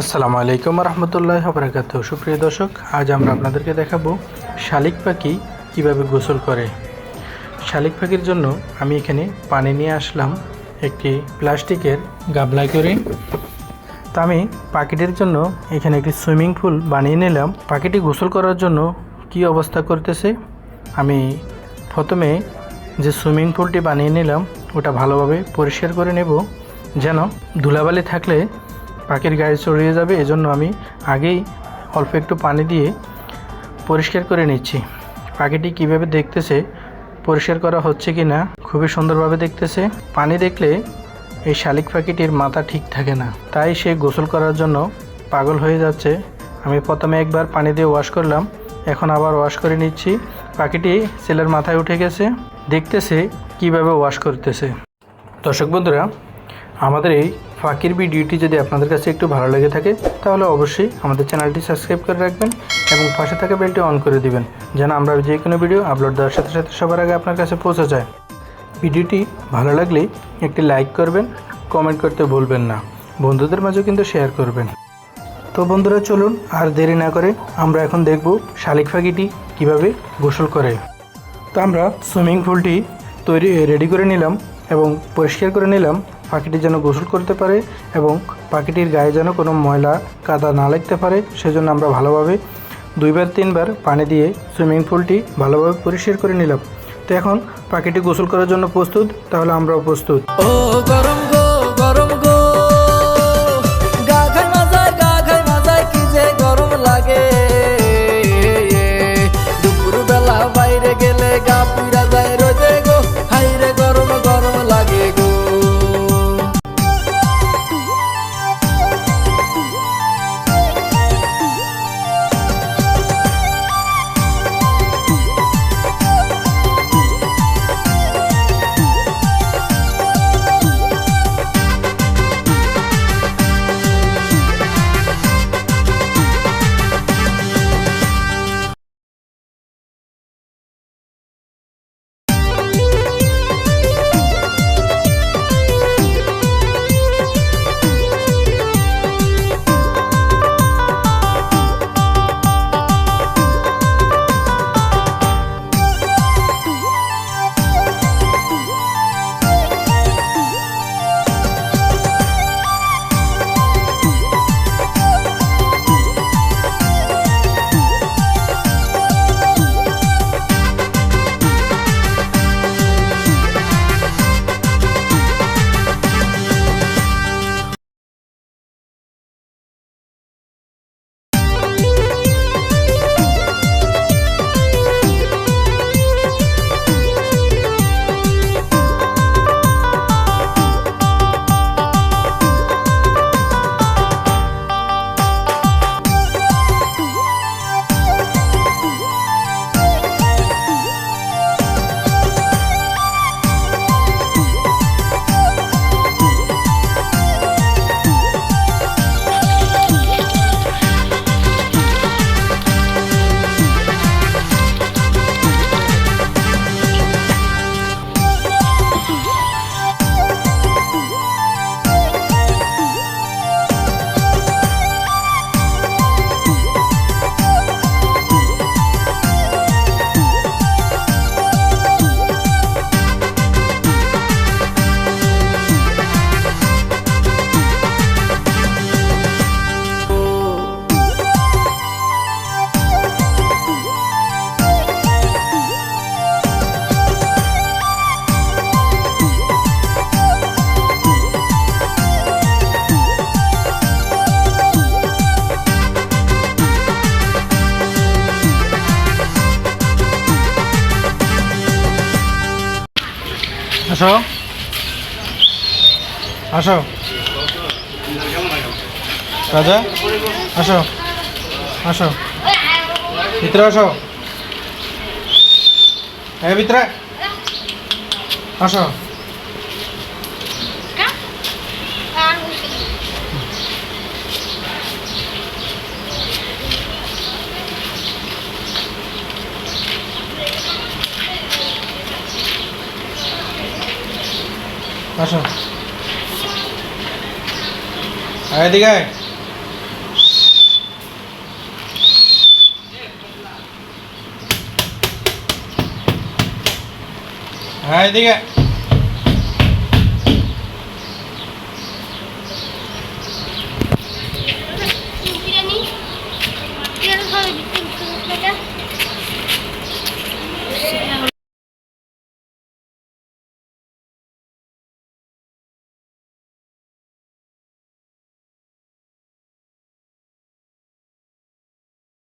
আসসালামু আলাইকুম রহমতুল্লাহ বরাকাত সুপ্রিয় দর্শক, আজ আমরা আপনাদেরকে দেখাবো শালিক পাখি কীভাবে গোসল করে। শালিক পাখির জন্য আমি এখানে পানি নিয়ে আসলাম একটি প্লাস্টিকের গাবলায় করে। তা আমি পাখিটির জন্য এখানে একটি সুইমিং পুল বানিয়ে নিলাম। পাখিটি গোসল করার জন্য কি অবস্থা করতেছে? আমি প্রথমে যে সুইমিং পুলটি বানিয়ে নিলাম, ওটা ভালোভাবে পরিষ্কার করে নেব। যেন ধুলাবালি থাকলে পাখির গায়ে চড়িয়ে যাবে, এজন্য আমি আগেই অল্প একটু পানি দিয়ে পরিষ্কার করে নিচ্ছি। পাখিটি কীভাবে দেখতেছে, পরিষ্কার করা হচ্ছে কি না খুবই সুন্দরভাবে দেখতেছে। পানি দেখলে এই শালিক পাখিটির মাথা ঠিক থাকে না। তাই সে গোসল করার জন্য পাগল হয়ে যাচ্ছে। আমি প্রথমে একবার পানি দিয়ে ওয়াশ করলাম, এখন আবার ওয়াশ করে নিচ্ছি। পাখিটি ছেলের মাথায় উঠে গেছে, দেখতেছে কীভাবে ওয়াশ করতেছে। দর্শক বন্ধুরা, আমাদের এই ফাঁকির ভিডিওটি যদি আপনাদের কাছে একটু ভালো লেগে থাকে, তাহলে অবশ্যই আমাদের চ্যানেলটি সাবস্ক্রাইব করে রাখবেন এবং পাশে থাকা বেলটি অন করে দিবেন, যেন আমরা যে কোনো ভিডিও আপলোড দেওয়ার সাথে সাথে সবার আগে আপনার কাছে পৌঁছে যায়। ভিডিওটি ভালো লাগলে একটি লাইক করবেন, কমেন্ট করতে ভুলবেন না। বন্ধুদের মাঝেও কিন্তু শেয়ার করবেন। তো বন্ধুরা, চলুন আর দেরি না করে আমরা এখন দেখব শালিক পাখিটি কীভাবে গোসল করে। তো আমরা সুইমিং পুলটি তৈরি, রেডি করে নিলাম এবং পরিষ্কার করে নিলাম। পাখিটি যেন গোসল করতে পারে এবং পাখিটির গায়ে যেন কোনো ময়লা, কাদা না লাগতে পারে, সেজন্য আমরা ভালোভাবে দুইবার, তিনবার পানি দিয়ে সুইমিং পুলটি ভালোভাবে পরিষ্কার করে নিলাম। তো এখন পাখিটি গোসল করার জন্য প্রস্তুত, তাহলে আমরাও প্রস্তুত। আসো। আসো। রাজা আসো। আসো। ভিতরে আসো। হ্যাঁ ভিতরে। আসো। আসো। এদিকে হ্যাঁ এদিকে